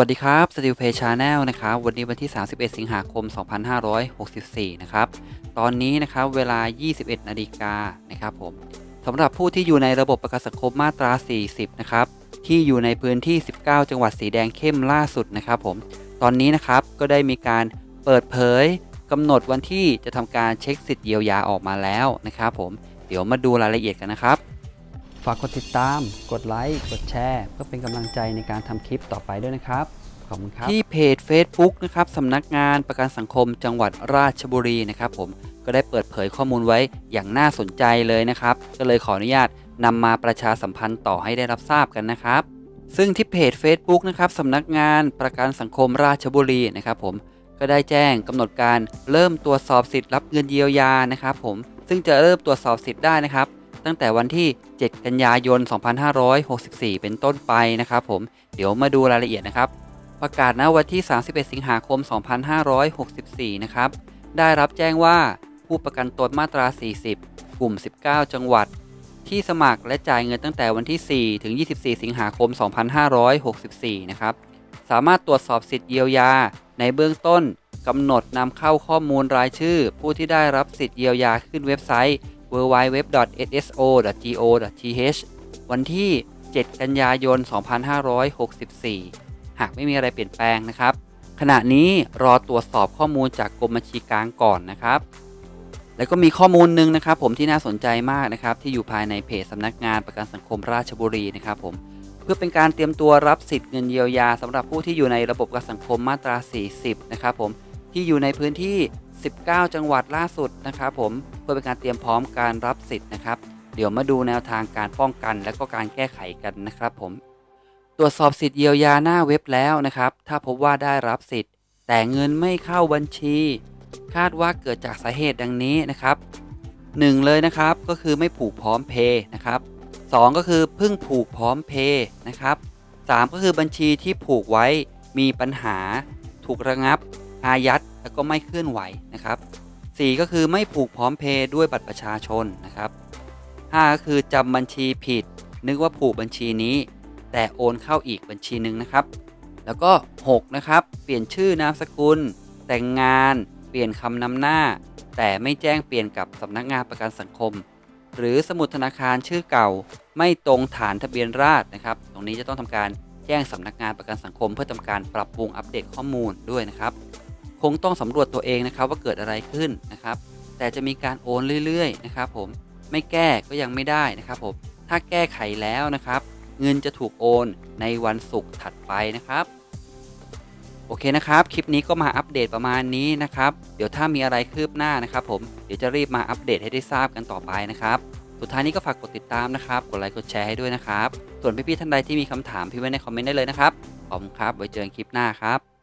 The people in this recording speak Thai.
วัสดีครับสติลเพย์ชาแนลนะครับ วันนี้วันที่ 31 สิงหาคม 2564 นะครับ ตอนนี้นะครับเวลา 21 นาฬิกานะครับผมสำหรับผู้ที่อยู่ในระบบประกันสังคมมาตรา 40 นะครับ ที่อยู่ในพื้นที่ 19 จังหวัดสีแดงเข้มล่าสุดนะครับผม ตอนนี้นะครับก็ได้มีการเปิดเผยกำหนดวันที่จะทำการเช็คสิทธิ์เยียวยาออกมาแล้วนะครับผม เดี๋ยวมาดูรายละเอียดกันนะครับ ฝากกดติดตาม กดไลค์ กดแชร์ เพื่อเป็นกำลังใจในการทำคลิปต่อไปด้วยนะครับ ขอบคุณครับ ที่เพจ Facebook นะครับสำนักงานประกันสังคมจังหวัดราชบุรีนะครับผมก็ได้เปิดเผยข้อมูลไว้อย่างน่าสนใจเลยนะครับ ก็เลยขออนุญาตนำมาประชาสัมพันธ์ต่อให้ได้รับทราบกันนะครับ ซึ่งที่เพจ Facebook นะครับสำนักงานประกันสังคมราชบุรีนะครับผมก็ได้แจ้งกำหนดการเริ่มตรวจสอบสิทธิ์รับเงินเยียวยานะครับผมซึ่งจะเริ่มตรวจสอบสิทธิ์ได้นะครับ ตั้งแต่วันที่ 7 กันยายน 2564 เป็นต้นไปนะครับผมเดี๋ยวมาดูรายละเอียดนะครับ ประกาศณวันที่ 31 สิงหาคม 2564 นะครับ ได้รับแจ้งว่าผู้ประกันตนมาตรา 40 กลุ่ม 19 จังหวัด ที่สมัครและจ่ายเงินตั้งแต่วันที่ 4 ถึง 24 สิงหาคม 2564 นะครับ สามารถตรวจสอบสิทธิ์เยียวยา ในเบื้องต้นกำหนดนำเข้าข้อมูลรายชื่อ ผู้ที่ได้รับสิทธิ์เยียวยาขึ้นเว็บไซต์ www.sso.go.th วันที่ 7 กันยายน 2564 หากไม่มีอะไรเปลี่ยนแปลงนะครับ ขณะนี้รอตรวจสอบข้อมูลจากกรมบัญชีกลางก่อนนะครับ แล้วก็มีข้อมูลหนึ่งนะครับผมที่น่าสนใจมากนะครับ ที่อยู่ภายในเพจสำนักงานประกันสังคมราชบุรีนะครับผมเพื่อเป็นการเตรียมตัวรับสิทธิ์เงินเยียวยาสำหรับผู้ที่อยู่ในระบบประกันสังคมมาตรา 40 นะครับผมที่อยู่ในพื้นที่ 19 จังหวัดล่าสุดนะครับผมเพื่อเป็นการเตรียมพร้อมการรับสิทธิ์นะครับ เดี๋ยวมาดูแนวทางการป้องกันและก็การแก้ไขกันนะครับผม ตรวจสอบสิทธิ์เยียวยาหน้าเว็บแล้วนะครับ ถ้าพบว่าได้รับสิทธิ์ แต่เงินไม่เข้าบัญชี คาดว่าเกิดจากสาเหตุดังนี้นะครับ1เลยนะครับก็คือไม่ผูกพร้อมเพย์นะครับ2ก็คือเพิ่งผูกพร้อมเพย์นะครับ3ก็คือบัญชีที่ผูกไว้มีปัญหา ถูกระงับ อายัด แล้วก็ไม่เคลื่อนไหวนะครับ 4 ก็คือไม่ผูกพร้อมเพย์ด้วยบัตรประชาชนนะครับ 5 ก็คือจำบัญชีผิด นึกว่าผูกบัญชีนี้ แต่โอนเข้าอีกบัญชีหนึ่งนะครับ แล้วก็ 6 นะครับ เปลี่ยนชื่อนามสกุล แต่งงาน เปลี่ยนคำนำหน้า แต่ไม่แจ้งเปลี่ยนกับสำนักงานประกันสังคม หรือสมุดธนาคารชื่อเก่า ไม่ตรงฐานทะเบียนราษนะครับ ตรงนี้จะต้องทำการแจ้งสำนักงานประกันสังคมเพื่อทำการปรับปรุงอัปเดตข้อมูลด้วยนะครับ งต้องสำรวจตัวเองนะครับว่าเกิดอะไรขึ้นนะครับ แต่จะมีการโอนเรื่อยๆนะครับผมไม่แก้ก็ยังไม่ได้นะครับผมถ้าแก้ไขแล้วนะครับ เงินจะถูกโอนในวันศุกร์ถัดไปนะครับโอเคนะครับ คลิปนี้ก็มาอัปเดตประมาณนี้นะครับ เดี๋ยวถ้ามีอะไรคืบหน้านะครับผม เดี๋ยวจะรีบมาอัปเดตให้ได้ทราบกันต่อไปนะครับ สุดท้ายนี้ก็ฝากกดติดตามนะครับ กดไลค์ กดแชร์ให้ด้วยนะครับ ส่วนพี่ๆท่านใดที่มีคำถามพี่ไว้ในคอมเมนต์ได้เลยนะครับ ขอบคุณครับ ไว้เจอกันคลิปหน้าครับ